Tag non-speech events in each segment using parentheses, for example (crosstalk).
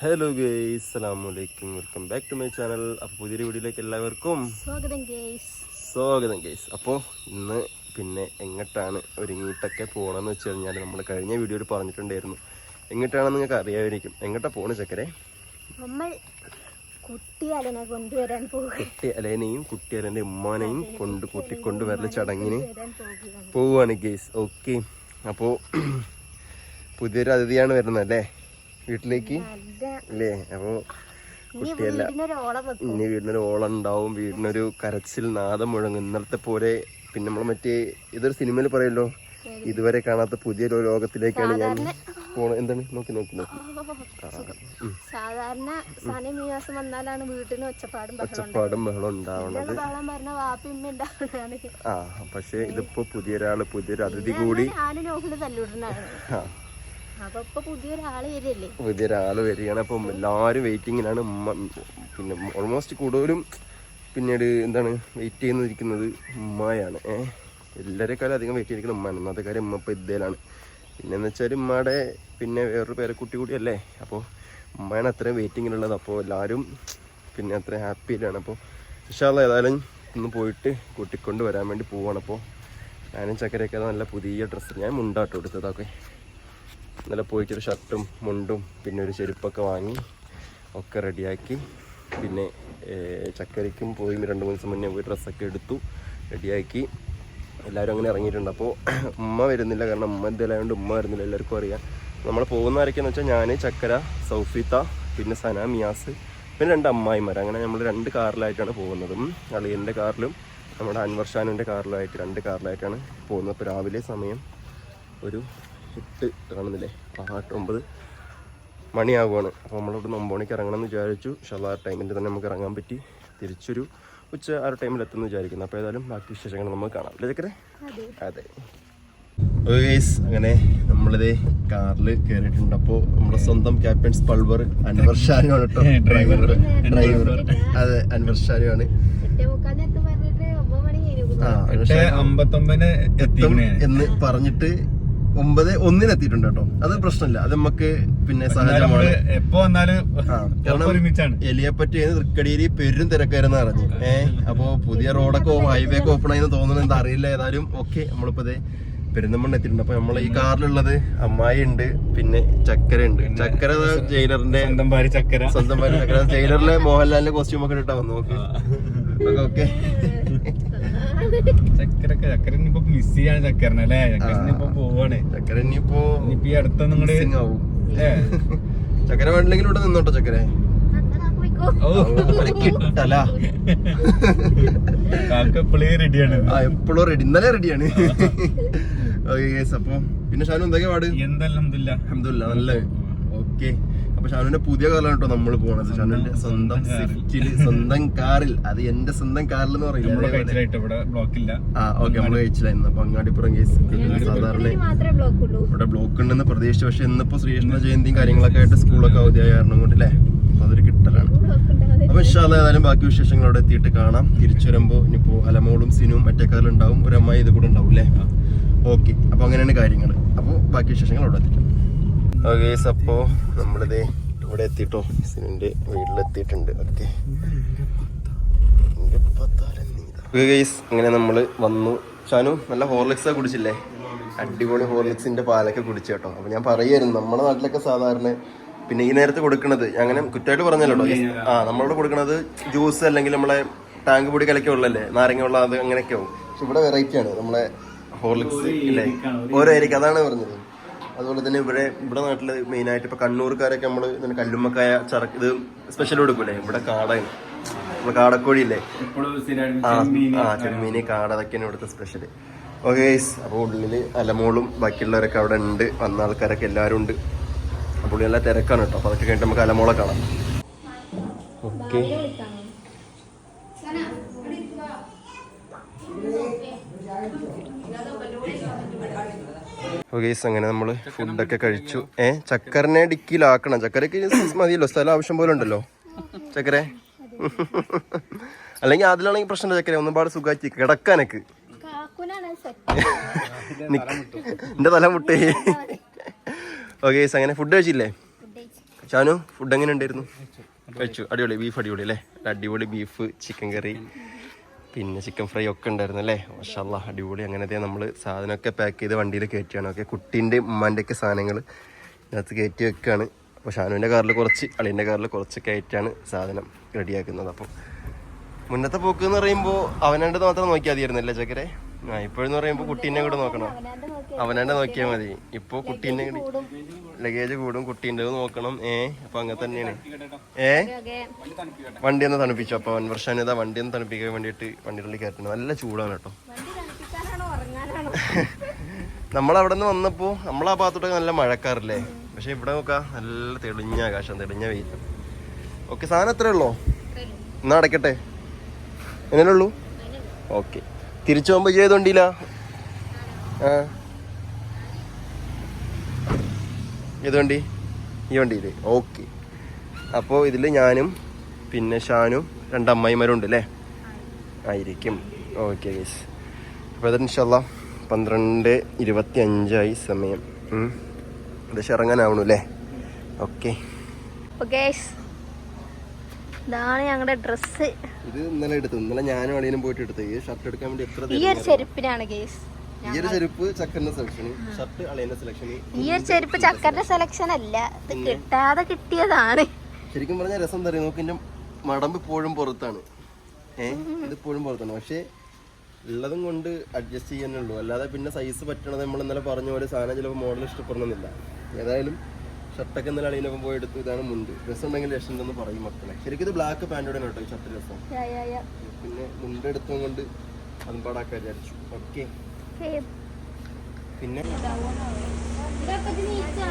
Hello guys അലൈക്കും welcome back to my channel അപ്പോൾ പുതിയൊരു വീഡിയോയിലേക്ക് എല്ലാവർക്കും സ്വാഗതം ഗേസ് സ്വാഗതം ഗേയ്സ് അപ്പോൾ ഇന്ന് പിന്നെ എങ്ങോട്ടാണ് ഒരുങ്ങിയിട്ടൊക്കെ പോകണമെന്ന് വെച്ച് കഴിഞ്ഞാൽ നമ്മൾ കഴിഞ്ഞ വീഡിയോയിൽ പറഞ്ഞിട്ടുണ്ടായിരുന്നു. എങ്ങോട്ടാണെന്ന് നിങ്ങൾക്ക് അറിയാമായിരിക്കും. എങ്ങോട്ടാ പോണ ചക്കരെ? നമ്മൾ കുട്ടിയാലനെ കൊണ്ടുവരാൻ പോകുക കുട്ടി അലേനെയും കുട്ടി അലേന്റെ ഉമ്മാനെയും കൊണ്ട് കൂട്ടിക്കൊണ്ട് വരൽ ചടങ്ങിന് പോവുകയാണ്. ഗേയ്സ് ഓക്കെ അപ്പോൾ പുതിയൊരു അതിഥിയാണ് വരുന്നത് അല്ലേ? വീട്ടിലേക്ക് അല്ലേ അപ്പോൾ കുട്ടിയല്ല ഇനി വീടിനൊരു ഓളം ഉണ്ടാവും. വീടിനൊരു കരച്ചിൽ നാദം മുഴങ്ങും. ഇന്നലത്തെ പോലെ പിന്നെ നമ്മൾ മറ്റേ ഇതൊരു സിനിമയിൽ പറയല്ലോ ഇതുവരെ കാണാത്ത പുതിയൊരു ലോകത്തിലേക്കാണ് ഞാൻ പോണത് എന്താണ്? നോക്കി നോക്കി നോക്കി. സാധാരണ സനി മിയാസം വന്നാലാണ് വീട്ടിന് ഒച്ചപ്പാടും ബഹളം ഒച്ചപ്പാടും ബഹളം ഉണ്ടാവണത് ആ പക്ഷെ ഇതിപ്പോ പുതിയൊരാൾ പുതിയൊരു അതിഥി കൂടി തല്ലുടനാണ് ആ പുതിയൊരാൾ വരികയാണ്. അപ്പം എല്ലാവരും വെയിറ്റിങ്ങിലാണ് പിന്നെ ഓൾമോസ്റ്റ് കൂടുതലും പിന്നീട് എന്താണ് വെയിറ്റ് ചെയ്യുന്നിരിക്കുന്നത് ഉമ്മയാണ്. ഏഹ് എല്ലാവരെക്കാളും അധികം വെയിറ്റ് ചെയ്തിരിക്കുന്നത് ഉമ്മയാണ് ഒന്നാമത്തെ കാര്യം ഉമ്മ ഇപ്പോൾ ഇതേലാണ്. പിന്നെന്ന് വെച്ചാൽ ഉമ്മയുടെ പിന്നെ വേറൊരു പേരക്കുട്ടി കൂടിയല്ലേ? അപ്പോൾ ഉമ്മയാണ് അത്രയും വെയിറ്റിങ്ങിലുള്ളത് അപ്പോൾ എല്ലാവരും പിന്നെ അത്രയും ഹാപ്പിയിലാണ് അപ്പോൾ വിശാല ഏതായാലും ഒന്ന് പോയിട്ട് കൂട്ടിക്കൊണ്ട് വരാൻ വേണ്ടി പോവാണ്. അപ്പോൾ ഞാനും ചക്കരയൊക്കെ നല്ല പുതിയ ഡ്രസ്സ് ഞാൻ മുണ്ടാട്ടോ എടുത്തതൊക്കെ ഇന്നലെ പോയിട്ടൊരു ഷർട്ടും മുണ്ടും പിന്നെ ഒരു ചെരുപ്പൊക്കെ വാങ്ങി ഒക്കെ റെഡിയാക്കി. പിന്നെ ചക്കരിക്കും പോയി രണ്ട് മൂന്ന് ദിവസം മുന്നേ പോയി ഡ്രസ്സൊക്കെ എടുത്തു റെഡിയാക്കി. എല്ലാവരും അങ്ങനെ ഇറങ്ങിയിട്ടുണ്ട്. അപ്പോൾ ഉമ്മ വരുന്നില്ല. കാരണം ഉമ്മ എന്തായാലും ഉമ്മ വരുന്നില്ല. എല്ലാവർക്കും അറിയാം. നമ്മൾ പോകുന്ന ആരൊക്കെയെന്ന് വെച്ചാൽ ഞാൻ ചക്കര സൗഫീത്ത പിന്നെ സന മിയാസ് പിന്നെ രണ്ട് അമ്മായിമാർ അങ്ങനെ നമ്മൾ രണ്ട് കാറിലായിട്ടാണ് പോകുന്നത്. അളിയന്റെ കാറിലും നമ്മുടെ അൻവർഷാനുവിന്റെ കാറിലുമായിട്ട് രണ്ട് കാറിലായിട്ടാണ് പോകുന്നത്. അപ്പോൾ രാവിലെ സമയം ഒരു എട്ട് കാണുന്നില്ലേ? ആ എട്ട് ഒമ്പത് മണിയാകുവാണ് അപ്പോൾ നമ്മളിവിടെ ഒമ്പത് മണിക്ക് ഇറങ്ങണം എന്ന് വിചാരിച്ചു. പക്ഷേ ആ ടൈമിൽ തന്നെ നമുക്ക് ഇറങ്ങാൻ പറ്റി. തിരിച്ചൊരു ഉച്ച ആ ഒരു ടൈമിൽ എത്തുമെന്ന് വിചാരിക്കുന്നു. അപ്പോൾ ഏതായാലും ബാക്കി വിശേഷങ്ങൾ നമുക്ക് കാണാം. അല്ലേ ചക്കരെ? അതെ. ഗൈസ് അങ്ങനെ നമ്മളിതേ കാറിൽ കയറിയിട്ടുണ്ട് അപ്പോൾ നമ്മുടെ സ്വന്തം ക്യാപ്റ്റൻസ് പൾവർ അൻവർ ഷാനുമാണ് കേട്ടോ. ഡ്രൈവർ ഡ്രൈവർ അതെ അൻവർ ഷാനുമാണ് എന്ന് പറഞ്ഞിട്ട് ഒമ്പത് ഒന്നിന് എത്തിയിട്ടുണ്ട് കേട്ടോ. അത് പ്രശ്നമില്ല. അത് നമുക്ക് പിന്നെ സഹജമാണ്. എപ്പോ വന്നാലും (laughs) എലിയപ്പറ്റി തൃക്കടിയിൽ പെരും തിരക്കായിരുന്നു അറിഞ്ഞു ഏഹ് അപ്പോ പുതിയ റോഡൊക്കെ ഹൈവേ ഒക്കെ ഓപ്പൺ ആയെന്ന് തോന്നുന്നു. എന്താ അറിയില്ല. ഏതായാലും ഓക്കെ. നമ്മളിപ്പോ പെരുന്തമണ്ണ എത്തിയിട്ടുണ്ട്. അപ്പൊ നമ്മളെ ഈ കാറിലുള്ളത് അമ്മായി ഉണ്ട്. പിന്നെ ചക്കര ഉണ്ട്. ചക്കര ജയിലറിന്റെ സ്വന്തം ഭാര്യ ചക്കര. സ്വന്തം ഭാര്യ ചക്കര. ജയിലറിലെ മോഹൻലാലിന്റെ കോസ്റ്റ്യൂമൊക്കെ ഇട്ടാ വന്നു? ഓക്കെ. ഓക്കെ. ചക്കരൊക്കെ ചക്കര ഇപ്പൊ മിസ് ചെയ്യാണ് ചക്കരനെ അല്ലേ? ചക്കര ഇനിയിപ്പോ പോവാണ്. ചക്കരൻ ഇനിയിപ്പോ ഇനിയിപ്പോ ഈ കൂടെ missing ആവും. ചക്കര വേണ്ടില്ലെങ്കിൽ ഇവിടെ നിന്നോട്ടോ ചക്കര. കിട്ടല. കാക്ക എപ്പോഴേ റെഡിയാണ് ആ എപ്പോഴും റെഡി ഇന്നലെ റെഡിയാണ് ഓക്കെ അപ്പൊ പിന്നെ ഷാനു എന്തൊക്കെയാ പാട്? എന്തെല്ലാം അഹമ്മദില്ല നല്ല. ഓക്കെ. അപ്പൊ ഷാനുവിന്റെ പുതിയ കാറിലാണ് കേട്ടോ നമ്മൾ പോണത്. ഷാനുവിന്റെ സ്വന്തം (laughs) സ്വിഫ്റ്റിൽ സ്വന്തം കാറിൽ അത് എന്റെ സ്വന്തം കാറിൽ എന്ന് പറയുന്നത് പറയില്ല കഴിച്ചിലായിട്ട് ഇവിടെ ബ്ലോക്ക് ഇല്ല. ആ ഓക്കെ നമ്മൾ കഴിച്ചില്ലായിരുന്നു അപ്പൊ അങ്ങാടിപ്പുറം കേസ് സാധാരണ മാത്രമേ ബ്ലോക്ക് ഉള്ളൂ. ഇവിടെ ബ്ലോക്ക് ഉണ്ടെന്ന് പ്രതീക്ഷിച്ചു. പക്ഷെ ഇന്നിപ്പോ ശ്രീകൃഷ്ണ ജയന്തിയും കാര്യങ്ങളൊക്കെ ആയിട്ട് സ്കൂളൊക്കെ അവധിയായ കാരണം കൊണ്ട് അല്ലേ അപ്പൊ അതൊരു കിട്ടലാണ്. അപ്പൊ ഇൻഷാല്ല ഏതായാലും ബാക്കി വിശേഷങ്ങൾ അവിടെ എത്തിയിട്ട് കാണാം. തിരിച്ചു വരുമ്പോ ഇനിയിപ്പോ അലമോളും സിനുവും മറ്റേ കാറിലുണ്ടാവും ഒരു അമ്മായി ഇത് കൂടെ ഉണ്ടാവും അല്ലേ ഓക്കെ. അപ്പൊ അങ്ങനെയാണ് കാര്യങ്ങൾ അപ്പൊ ബാക്കി വിശേഷങ്ങൾ അവിടെ എത്തിക്കാം. അപ്പോ നമ്മളിത് ഇവിടെ എത്തിട്ടോ. സിനുവിന്റെ വീട്ടിലെത്തിയിട്ടുണ്ട്. ഓക്കെ. അങ്ങനെ നമ്മൾ വന്നു. ഷാനു നല്ല ഹോർലിക്സ് കുടിച്ചില്ലേ? അടിപൊളി ഹോർലിക്സിന്റെ പാലൊക്കെ കുടിച്ചു കേട്ടോ. അപ്പൊ ഞാൻ പറയായിരുന്നു നമ്മുടെ നാട്ടിലൊക്കെ സാധാരണ പിന്നെ ഈ നേരത്തെ കൊടുക്കുന്നത് അങ്ങനെ കുറ്റമായിട്ട് പറഞ്ഞല്ലോ ആ നമ്മളോട് കൊടുക്കുന്നത് ജ്യൂസ് അല്ലെങ്കിൽ നമ്മളെ ടാങ്ക് പൊടി കലക്കി ഉള്ളല്ലേ നാരങ്ങ ഉള്ള അത് അങ്ങനെയൊക്കെ ആവും. പക്ഷെ ഇവിടെ വെറൈറ്റി ആണ്. നമ്മളെ ഹോർലിക്സ് ഇല്ലേ? ഓരോ അതാണ് പറഞ്ഞത്. അതുപോലെ തന്നെ ഇവിടെ ഇവിടെ നാട്ടിൽ മെയിൻ ആയിട്ട് ഇപ്പൊ കണ്ണൂർക്കാരൊക്കെ നമ്മൾ ഇതിന് കല്ലുമ്മക്കായ ചറക്ക് ഇത് സ്പെഷ്യൽ കൊടുക്കൂലേ ഇവിടെ കാടയാണ് നമ്മൾ കാടക്കോഴി ഇല്ലേ ആ ആ ചെമ്മീന് കാട അതൊക്കെയാണ് ഇവിടുത്തെ സ്പെഷ്യൽ ഓക്കെ അപ്പോൾ ഉള്ളിൽ അലമോളും ബാക്കിയുള്ളവരൊക്കെ അവിടെ ഉണ്ട്. വന്ന ആൾക്കാരൊക്കെ എല്ലാവരും ഉണ്ട്. അപ്പോൾ ഉള്ളിൽ നല്ല തിരക്കാണ് കേട്ടോ. അപ്പോൾ അതൊക്കെ കഴിഞ്ഞിട്ട് നമുക്ക് അലമോളെ കാണാം. ഓക്കെ ഓക്കെ അങ്ങനെ നമ്മൾ ഫുഡൊക്കെ കഴിച്ചു. ഏ ചക്കരനെ ഡിക്കിയിലാക്കണം. ചക്കരക്ക് മതിയല്ലോ. സ്ഥലം ആവശ്യം പോലെ ഉണ്ടല്ലോ. ചക്കരെ. അല്ലെങ്കിൽ അതിലാണെങ്കിൽ പ്രശ്നമില്ല ചക്കര. ഒന്നുപാട് സുഖാച്ചി കിടക്കാനക്ക്. എന്റെ തല മുട്ടേ. ഓക്കെ അങ്ങനെ ഫുഡ് കഴിച്ചില്ലേ? ഫുഡ് കഴിച്ചു ഷാനു ഫുഡ് എങ്ങനെ ഉണ്ടായിരുന്നു? കഴിച്ചു. അടിപൊളി. ബീഫ് അടിപൊളി അല്ലേ? അടിപൊളി ബീഫ് ചിക്കൻ കറി പിന്നെ ചിക്കൻ ഫ്രൈ ഒക്കെ ഉണ്ടായിരുന്നു അല്ലേ? മഷാല്ല അടിപൊളി. അങ്ങനത്തെ നമ്മൾ സാധനമൊക്കെ പാക്ക് ചെയ്ത് വണ്ടിയിൽ കയറ്റുകയാണ്. ഓക്കെ കുട്ടീന്റെ ഉമ്മാന്റെ ഒക്കെ സാധനങ്ങൾ ഇതിനകത്ത് കയറ്റി വെക്കുകയാണ് അപ്പോൾ ഷാനുവിന്റെ കാറിൽ കുറച്ച് അളിന്റെ കാറിൽ കുറച്ച് കയറ്റാണ് സാധനം റെഡിയാക്കുന്നത് അപ്പോൾ മുന്നത്തെ പോക്ക് എന്ന് പറയുമ്പോൾ അവനാണ്ട് മാത്രം നോക്കിയാൽ മതിയായിരുന്നല്ലേ ചക്കരെ? ആ ഇപ്പോഴെന്ന് പറയുമ്പോൾ കുട്ടീനെ കൂടെ നോക്കണം. അവനാണ്ട് നോക്കിയാ അവനാണ്ട് നോക്കിയാൽ മതി. ഇപ്പോൾ കുട്ടീനെ ലഗേജ് കൂടും കുട്ടീന്റെ നോക്കണം. ഏ അപ്പൊ അങ്ങനെ തന്നെയാണ്. ഏ? വണ്ടി ഒന്ന് തണുപ്പിച്ചു. അപ്പൊ വർഷാൻ ഇതാ വണ്ടി ഒന്ന് തണുപ്പിക്കാൻ വേണ്ടിയിട്ട് വണ്ടിയുടെ ഉള്ളിൽ കയറ്റണം. നല്ല ചൂടാണ് കേട്ടോ. നമ്മളവിടെ നിന്ന് വന്നപ്പോൾ നമ്മളാ ഭാഗത്തോട്ടൊക്കെ നല്ല മഴക്കാറില്ലേ? പക്ഷെ ഇവിടെ നോക്കാ നല്ല തെളിഞ്ഞ ആകാശം തെളിഞ്ഞ വെയിൽ. ഓക്കെ സാധനം എത്രയുള്ളോ എന്നാ അടയ്ക്കട്ടെ? എങ്ങനെയുള്ളൂ ഓക്കെ. തിരിച്ചു പോകുമ്പോൾ ചെയ്തോണ്ടില്ല ആ. ഏത് വണ്ടി ഈ വണ്ടിയിൽ ഓക്കെ. അപ്പോൾ ഇതിൽ ഞാനും പിന്നെ ഷാനും രണ്ട് അമ്മായിമാരും ഉണ്ട് അല്ലേ ആയിരിക്കും. ഓക്കെ ഗൈസ് അപ്പോൾ അത് ഇൻഷല്ല പന്ത്രണ്ട് ഇരുപത്തി അഞ്ചായി സമയം. ഏകദേശം ഇറങ്ങാനാവണു അല്ലേ? ഓക്കെ. ഇതാണ് ഞങ്ങളുടെ ഡ്രസ്സ് ഇത് ഇന്നലെ എടുത്തു ഇന്നലെ ഞാനും അളിയനും പോയിട്ട് എടുത്തു ഈ ഷർട്ട് എടുക്കാൻ വേണ്ടി എത്ര ഈ ഒരു ചെരുപ്പിനാണ് ഗേസ്. ഈ ഒരു ചെരുപ്പ് ചക്കറിന്റെ സെലക്ഷൻ ഷർട്ട് അളിയന്റെ സെലക്ഷൻ ഈ ഒരു ചെരുപ്പ് ചക്കറിന്റെ സെലക്ഷൻ അല്ല. ഇത് കിട്ടാതെ കിട്ടിയതാണ്. ശരിക്കും പറഞ്ഞാൽ രസം എന്താ നോക്ക് എന്റെ മടമ്പ് ഇപ്പോഴും പുറത്താണ്. ഏഹ് ഇത് ഇപ്പോഴും പുറത്താണ്. പക്ഷേ ഉള്ളതും കൊണ്ട് അഡ്ജസ്റ്റ് ചെയ്യാനുള്ളൂ അല്ലാതെ പിന്നെ സൈസ് പറ്റണത് നമ്മൾ ഇന്നലെ പറഞ്ഞ പോലെ സാധനം ചിലപ്പോൾ മോഡൽ ഇഷ്ടപ്പെടണമെന്നില്ല. ഏതായാലും ഷർട്ടൊക്കെ ഇന്നലെ അളിയനൊപ്പം പോയി എടുത്തു ഇതാണ് മുണ്ട്. രസം ഭയങ്കര രക്ഷം എന്ന് പറയും മക്കളെ. ശരിക്കും ഇത് ബ്ലാക്ക് പാന്റോടെ കേട്ടോ ഷർട്ട് രസം. പിന്നെ മുണ്ട് എടുത്തും കൊണ്ട് അതും പാടാക്കാൻ വിചാരിച്ചു ഓക്കെ. പിന്നെ? ഇതൊക്കെ ഇത് നീച്ചാ.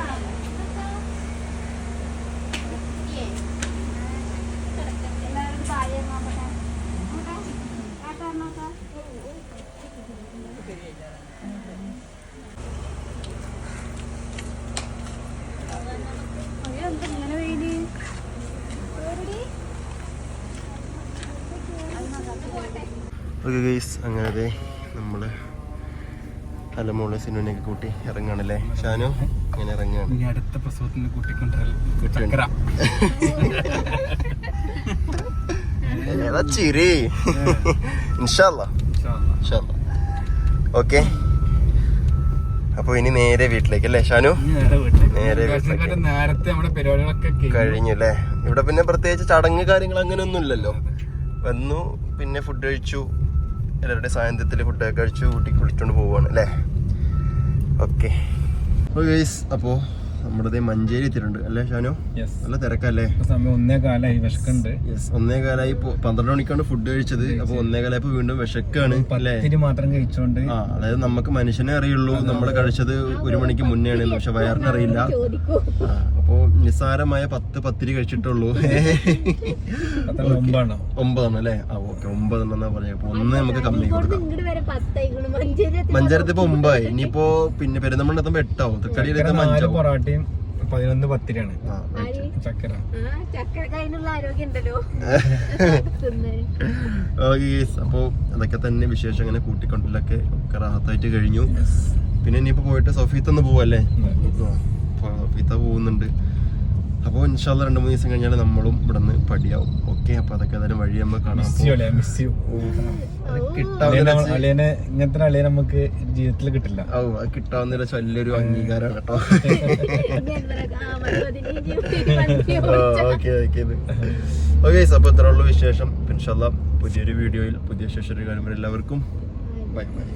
എല്ലാവരും താഴെ നോക്കട്ടെ. കാട്ടാ നോക്കാം. അയ്യോ, എന്താ ഇങ്ങനെ വെയിൽ? കേറിടി. ഓക്കെ ഗൈസ് അങ്ങനെ ദേ നമ്മൾ അലമോളെ സിനുവിനെയൊക്കെ കൂട്ടി ഇറങ്ങാണല്ലേ? ഷാനു അങ്ങനെ ഇറങ്ങുകയാണ്. ഇനി അടുത്ത പ്രസവത്തിന് കൂട്ടിക്കൊണ്ടാൽ ചിരി? ഓക്കെ അപ്പൊ ഇനി നേരെ വീട്ടിലേക്ക് അല്ലേ ഷാനു? നേരെ വീട്ടിലേക്ക്. നേരത്തെ നമ്മുടെ പരിപാടികളൊക്കെ. കഴിഞ്ഞു. അല്ലേ? ഇവിടെ പിന്നെ പ്രത്യേകിച്ച് ചടങ്ങ് കാര്യങ്ങൾ അങ്ങനെ ഒന്നും ഇല്ലല്ലോ വന്നു പിന്നെ ഫുഡ് കഴിച്ചു എല്ലാവരുടെ സായന്ധ്യത്തിൽ ഫുഡൊക്കെ കഴിച്ച് കൂട്ടി കുളിച്ചുകൊണ്ട് പോവുകയാണ് അല്ലേ? ഓക്കെ അപ്പോൾ നമ്മുടെ ദേ മഞ്ചേരി എത്തിയിട്ടുണ്ട്. അല്ലേ ഷാനു. നല്ല തിരക്കല്ലേ? സമയം ഒന്നേ കാലായി വിശക്കുണ്ട് യെസ് ഒന്നേ കാലായി പന്ത്രണ്ട് മണിക്കാണ് ഫുഡ് കഴിച്ചത്. അപ്പൊ ഒന്നേ കാലായപ്പോ വീണ്ടും വിശക്കാണ് മാത്രം കഴിച്ചോണ്ട്. ആ അതായത് നമുക്ക് മനുഷ്യനെ അറിയുള്ളൂ. നമ്മൾ കഴിച്ചത് ഒരു മണിക്ക് മുന്നേ ആണ് പക്ഷെ വയറിന് അറിയില്ല. അപ്പോ നിസ്സാരമായ പത്ത് പത്തിരി കഴിച്ചിട്ടുള്ളൂ. (laughs) ഒമ്പതാണ്? അല്ലേ? ആ ഓക്കെ ഒമ്പതെണ്ണം എന്നാ പറഞ്ഞത് അപ്പൊ ഒന്ന് നമുക്ക് കമ്മി കൊടുക്കാം. ഇങ്ങോട്ട് വരെ പത്തായിക്കണു മഞ്ചേരി എത്തി മഞ്ചാരത്ത് ഇപ്പൊ ഒമ്പതായി. ഇനിയിപ്പോ പിന്നെ പെരുന്തമണ്ണ എത്തുമ്പോ എട്ടാവും. തൃക്കടിയിലെത്തുമ്പോ അഞ്ചാവും. പൊറാട്ടയും പതിനൊന്ന് right. ചക്കര. (laughs) അപ്പോ അതൊക്കെ തന്നെ വിശേഷം അങ്ങനെ കൂട്ടിക്കൊണ്ടിലൊക്കെ ഒക്കെ റാഹത്തായിട്ട് കഴിഞ്ഞു. പിന്നെ ഇനിയിപ്പോ പോയിട്ട് സൊഫീത്ത് ഒന്ന് പോവല്ലേ സൊഫീത്ത പോകുന്നുണ്ട് അപ്പോൾ ഇൻഷാല്ല രണ്ട് മൂന്ന് ദിവസം കഴിഞ്ഞാൽ നമ്മളും ഇവിടെ നിന്ന് പടിയാവും. ഓക്കെ അപ്പൊ അതൊക്കെ ഏതായാലും വഴി നമ്മൾ കാണാം ഇങ്ങനത്തെ നമുക്ക് ജീവിതത്തിൽ കിട്ടില്ല. ഓ അത് കിട്ടാവുന്ന ഒരു വലിയൊരു അംഗീകാരമാണ് കേട്ടോ. Okay okay okay. അപ്പൊ ഇത്ര ഉള്ള വിശേഷം. ഇൻഷാല്ല പുതിയൊരു വീഡിയോയിൽ പുതിയ ശേഷം കാണുമ്പോൾ എല്ലാവർക്കും ബൈ ബൈ